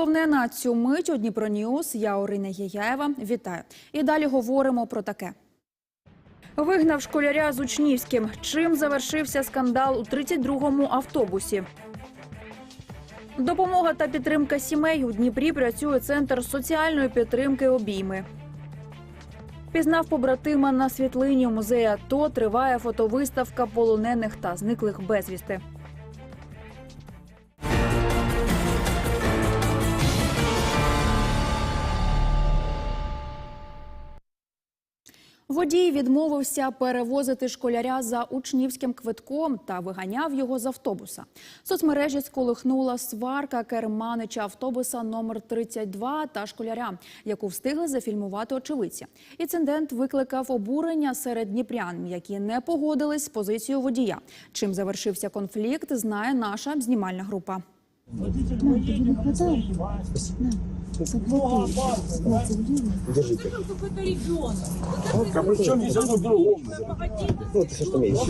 головне на цю мить у Дніпро Ньюс. Я Орина Єяєва. Вітаю. І далі говоримо про таке. Вигнав школяря з Учнівським. Чим завершився скандал у 32-му автобусі? Допомога та підтримка сімей у Дніпрі працює центр соціальної підтримки обійми. Пізнав побратима на світлині у музеї АТО триває фотовиставка полонених та зниклих безвісти. Водій відмовився перевозити школяря за учнівським квитком та виганяв його з автобуса. Соцмережі сколихнула сварка керманича автобуса номер 32 та школяря, яку встигли зафільмувати очевидці. Інцидент викликав обурення серед дніпрян, які не погодились з позицією водія. Чим завершився конфлікт, знає наша знімальна група. Держите. какой-то ребенок. А при чем здесь оно другому? Ну, ты что умеешь?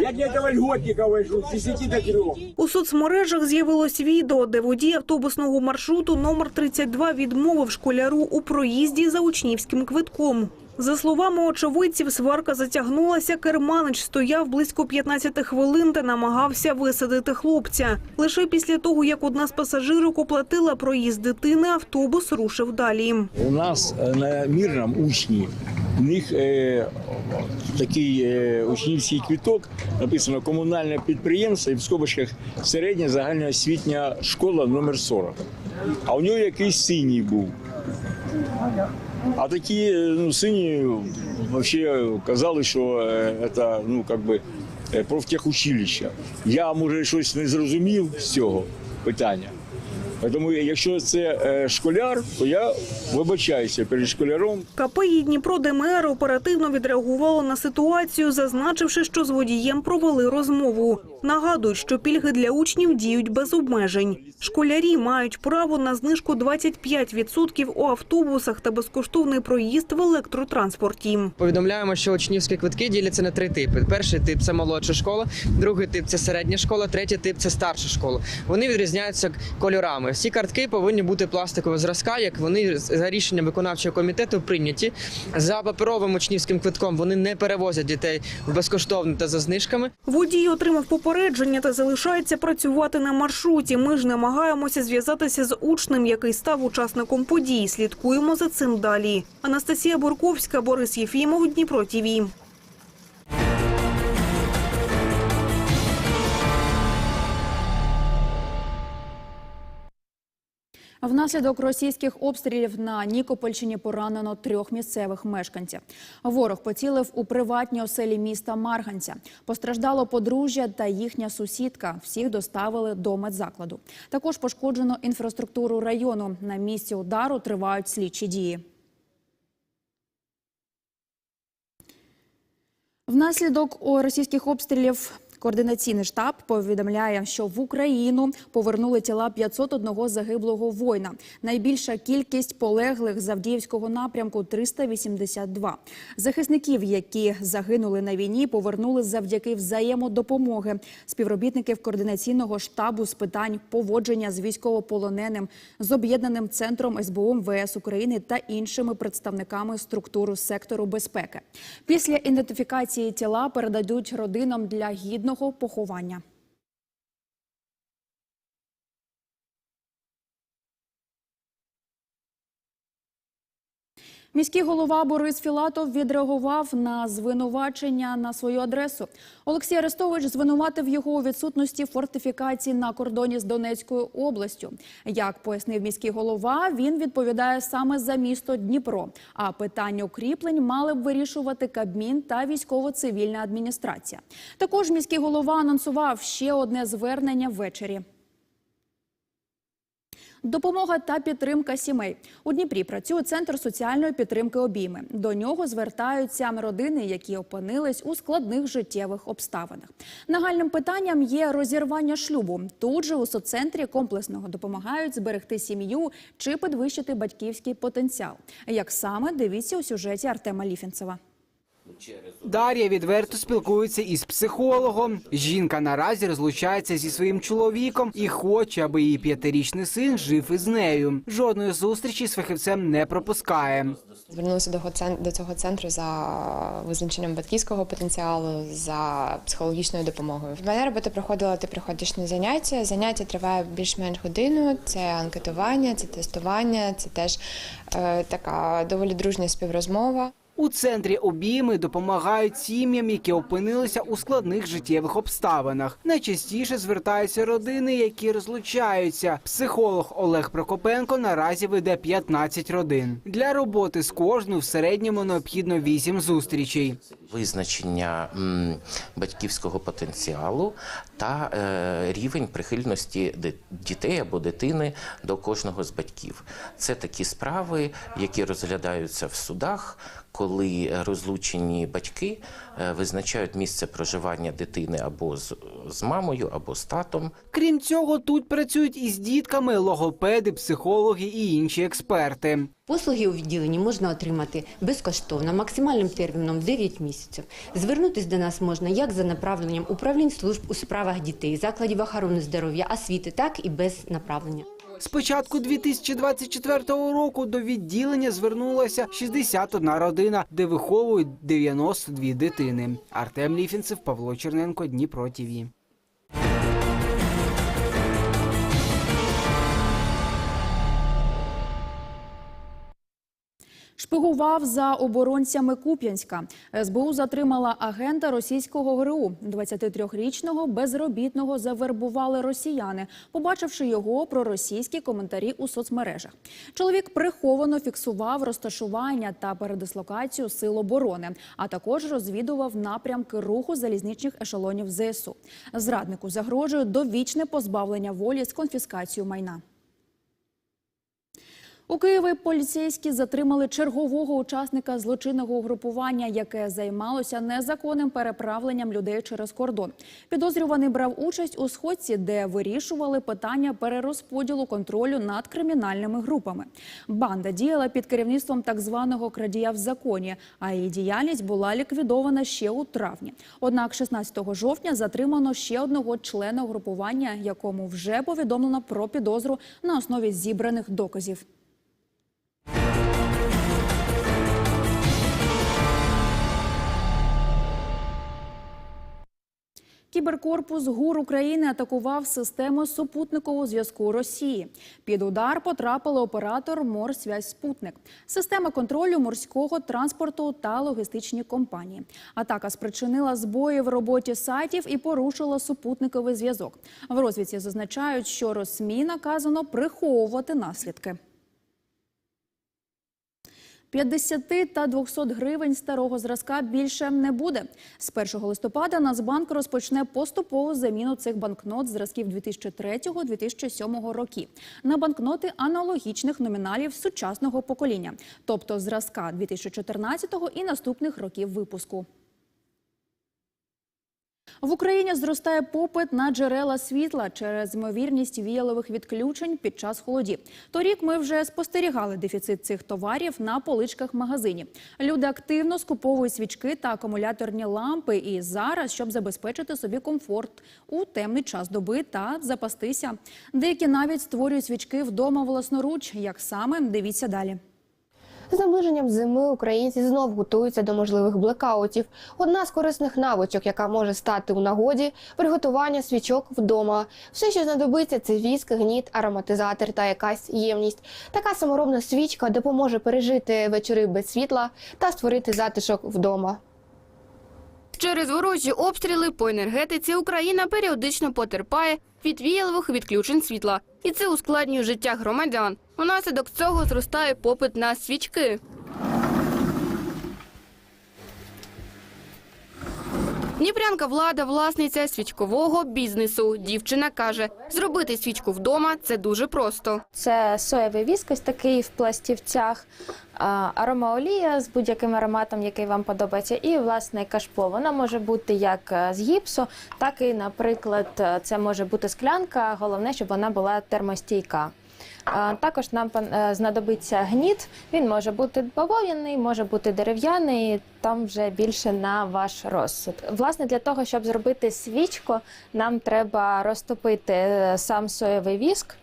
Я для этого льготника вышел с 10 до 3. У соцмережах з'явилось відео, де водій автобусного маршруту номер 32 відмовив школяру у проїзді за учнівським квитком. За словами очевидців, сварка затягнулася. Керманич стояв близько 15 хвилин та намагався висадити хлопця. Лише після того, як одна з пасажирок оплатила проїзд дитини, автобус рушив далі. У нас е, на мірному учні в них е, такий е, учнівський квіток, написано комунальне підприємство і в скобочках середня загальноосвітня школа номер 40. А у нього якийсь синій був. А такі е, ну, сині взагалі казали, що це ну, как би, е, профтехучилище. Я, може, щось не зрозумів з цього питання. Тому якщо це е, школяр, то я вибачаюся перед школяром. КПІ Дніпро ДМР оперативно відреагувало на ситуацію, зазначивши, що з водієм провели розмову. Нагадують, що пільги для учнів діють без обмежень. Школярі мають право на знижку 25% у автобусах та безкоштовний проїзд в електротранспорті. Повідомляємо, що учнівські квитки діляться на три типи. Перший тип це молодша школа, другий тип це середня школа, третій тип це старша школа. Вони відрізняються кольорами. Всі картки повинні бути пластикового зразка, як вони за рішенням виконавчого комітету прийняті. За паперовим учнівським квитком вони не перевозять дітей безкоштовно та за знижками. Водій отримав попередження та залишається працювати на маршруті. Ми ж намагаємося зв'язатися з учнем, який став учасником подій. Слідкуємо за цим далі. Анастасія Бурковська, Борис Єфімов, Дніпро ТІВІ. Внаслідок російських обстрілів на Нікопольщині поранено трьох місцевих мешканців. Ворог поцілив у приватні оселі міста Марганця. Постраждало подружжя та їхня сусідка. Всіх доставили до медзакладу. Також пошкоджено інфраструктуру району. На місці удару тривають слідчі дії. Внаслідок російських обстрілів координаційний штаб повідомляє, що в Україну повернули тіла 501 загиблого воїна. Найбільша кількість полеглих з Авдіївського напрямку 382. Захисників, які загинули на війні, повернули завдяки взаємодопомоги співробітників координаційного штабу з питань поводження з військовополоненим з об'єднаним центром СБУ МВС України та іншими представниками структур сектору безпеки. Після ідентифікації тіла передадуть родинам для гідного поховання. Міський голова Борис Філатов відреагував на звинувачення на свою адресу. Олексій Арестович звинуватив його у відсутності фортифікацій на кордоні з Донецькою областю. Як пояснив міський голова, він відповідає саме за місто Дніпро. А питання укріплень мали б вирішувати Кабмін та військово-цивільна адміністрація. Також міський голова анонсував ще одне звернення ввечері. Допомога та підтримка сімей у Дніпрі працює центр соціальної підтримки обійми. До нього звертаються родини, які опинились у складних життєвих обставинах. Нагальним питанням є розірвання шлюбу. Тут же у соццентрі комплексного допомагають зберегти сім'ю чи підвищити батьківський потенціал. Як саме дивіться у сюжеті Артема Ліфінцева. Дар'я відверто спілкується із психологом. Жінка наразі розлучається зі своїм чоловіком і хоче, аби її п'ятирічний син жив із нею. Жодної зустрічі з фахівцем не пропускає. Звернулася до го- до цього центру за визначенням батьківського потенціалу, за психологічною допомогою. В мене робота проходила, ти приходиш на заняття. Заняття триває більш-менш годину. Це анкетування, це тестування, це теж е, така доволі дружня співрозмова. У центрі обійми допомагають сім'ям, які опинилися у складних життєвих обставинах. Найчастіше звертаються родини, які розлучаються. Психолог Олег Прокопенко наразі веде 15 родин. Для роботи з кожною в середньому необхідно 8 зустрічей. визначення батьківського потенціалу та е, рівень прихильності дітей або дитини до кожного з батьків. Це такі справи, які розглядаються в судах, коли розлучені батьки е, визначають місце проживання дитини або з, з мамою, або з татом. Крім цього, тут працюють із дітками логопеди, психологи і інші експерти. Послуги у відділенні можна отримати безкоштовно, максимальним терміном 9 місяців. Звернутись до нас можна як за направленням управлінь служб у справах дітей, закладів охорони здоров'я, освіти, так і без направлення. З початку 2024 року до відділення звернулася 61 родина, де виховують 92 дитини. Артем Ліфінцев, Павло Черненко, Дніпро ТІВІ. Шпигував за оборонцями Куп'янська. СБУ затримала агента російського ГРУ. 23-річного безробітного завербували росіяни, побачивши його проросійські коментарі у соцмережах. Чоловік приховано фіксував розташування та передислокацію сил оборони, а також розвідував напрямки руху залізничних ешелонів ЗСУ. Зраднику загрожує довічне позбавлення волі з конфіскацією майна. У Києві поліцейські затримали чергового учасника злочинного угрупування, яке займалося незаконним переправленням людей через кордон. Підозрюваний брав участь у сходці, де вирішували питання перерозподілу контролю над кримінальними групами. Банда діяла під керівництвом так званого крадія в законі, а її діяльність була ліквідована ще у травні. Однак 16 жовтня затримано ще одного члена угрупування, якому вже повідомлено про підозру на основі зібраних доказів. Кіберкорпус ГУР України атакував систему супутникового зв'язку Росії. Під удар потрапили оператор Морсвязь Спутник, система контролю морського транспорту та логістичні компанії. Атака спричинила збої в роботі сайтів і порушила супутниковий зв'язок. В розвідці зазначають, що Росмі наказано приховувати наслідки. 50 та 200 гривень старого зразка більше не буде. З 1 листопада Нацбанк розпочне поступову заміну цих банкнот зразків 2003-2007 років на банкноти аналогічних номіналів сучасного покоління, тобто зразка 2014 і наступних років випуску. В Україні зростає попит на джерела світла через ймовірність віялових відключень під час холодів. Торік ми вже спостерігали дефіцит цих товарів на поличках магазинів. Люди активно скуповують свічки та акумуляторні лампи. І зараз, щоб забезпечити собі комфорт у темний час доби та запастися. Деякі навіть створюють свічки вдома власноруч. Як саме дивіться далі. З наближенням зими українці знов готуються до можливих блекаутів. Одна з корисних навичок, яка може стати у нагоді приготування свічок вдома. Все, що знадобиться, це віск, гніт, ароматизатор та якась ємність. Така саморобна свічка допоможе пережити вечори без світла та створити затишок вдома. Через ворожі обстріли по енергетиці Україна періодично потерпає від віялових відключень світла, і це ускладнює життя громадян. Внаслідок цього зростає попит на свічки. Дніпрянка влада власниця свічкового бізнесу. Дівчина каже, зробити свічку вдома це дуже просто. Це соєвий віскось такий в пластівцях, аромаолія з будь-яким ароматом, який вам подобається, і власне кашпо. Вона може бути як е, з гіпсу, так і, наприклад, е, це може бути склянка. Головне, щоб вона була термостійка. Також нам е, знадобиться гніт. Він може бути бавов'яний, може бути дерев'яний. Там вже більше на ваш розсуд. Власне, для того, щоб зробити свічку, нам треба розтопити е, сам соєвий віск.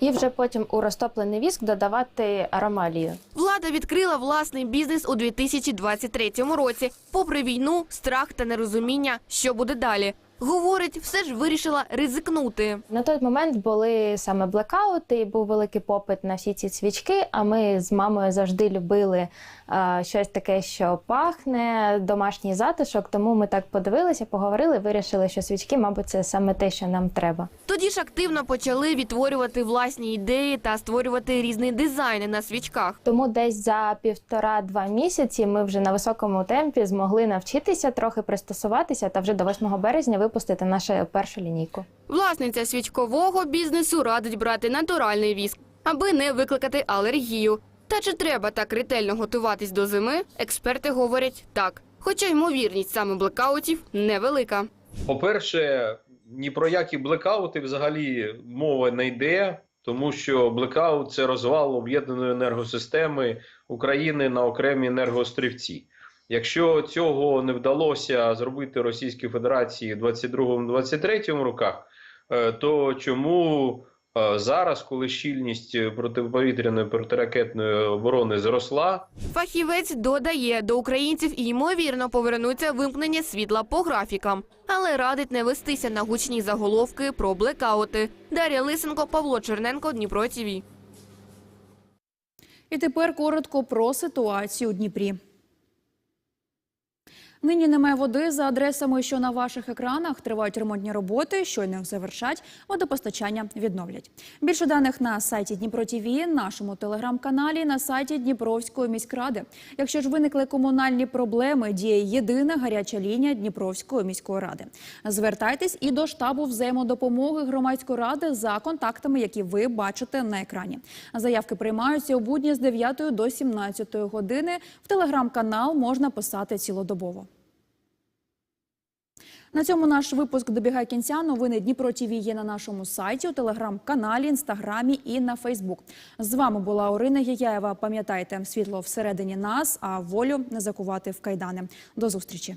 І вже потім у розтоплений віск додавати аромалію. Влада відкрила власний бізнес у 2023 році. Попри війну, страх та нерозуміння, що буде далі. Говорить, все ж вирішила ризикнути. На той момент були саме блекаути, і був великий попит на всі ці свічки. А ми з мамою завжди любили е, щось таке, що пахне, домашній затишок. Тому ми так подивилися, поговорили, вирішили, що свічки, мабуть, це саме те, що нам треба. Тоді ж активно почали відтворювати власні ідеї та створювати різні дизайни на свічках. Тому десь за півтора-два місяці ми вже на високому темпі змогли навчитися трохи пристосуватися та вже до 8 березня випустити нашу першу лінійку. Власниця свічкового бізнесу радить брати натуральний віск, аби не викликати алергію. Та чи треба так ретельно готуватись до зими? Експерти говорять так. Хоча ймовірність саме блекаутів невелика. По-перше, ні про які блекаути взагалі мова не йде, тому що блекаут це розвал об'єднаної енергосистеми України на окремі енергоострівці. Якщо цього не вдалося зробити Російській Федерації в 22-23 роках, е, то чому е, зараз, коли щільність протиповітряної протиракетної оборони зросла, Фахівець додає, до українців і ймовірно повернуться вимкнення світла по графікам, але радить не вестися на гучні заголовки про блекаути. Дар'я Лисенко, Павло Черненко, Дніпро ТІВІ. І тепер коротко про ситуацію у Дніпрі. Нині немає води за адресами, що на ваших екранах тривають ремонтні роботи. Щойно їх завершать, водопостачання відновлять. Більше даних на сайті Дніпро ТІВІ, нашому телеграм-каналі, на сайті Дніпровської міськради. Якщо ж виникли комунальні проблеми, діє єдина гаряча лінія Дніпровської міської ради. Звертайтесь і до штабу взаємодопомоги громадської ради за контактами, які ви бачите на екрані. Заявки приймаються у будні з 9 до 17 години. В телеграм-канал можна писати цілодобово. На цьому наш випуск добігає кінця. Новини Дніпро ТІВІ є на нашому сайті, у телеграм-каналі, інстаграмі і на Фейсбук. З вами була Орина Яяєва. Пам'ятайте, світло всередині нас, а волю не закувати в кайдани. До зустрічі.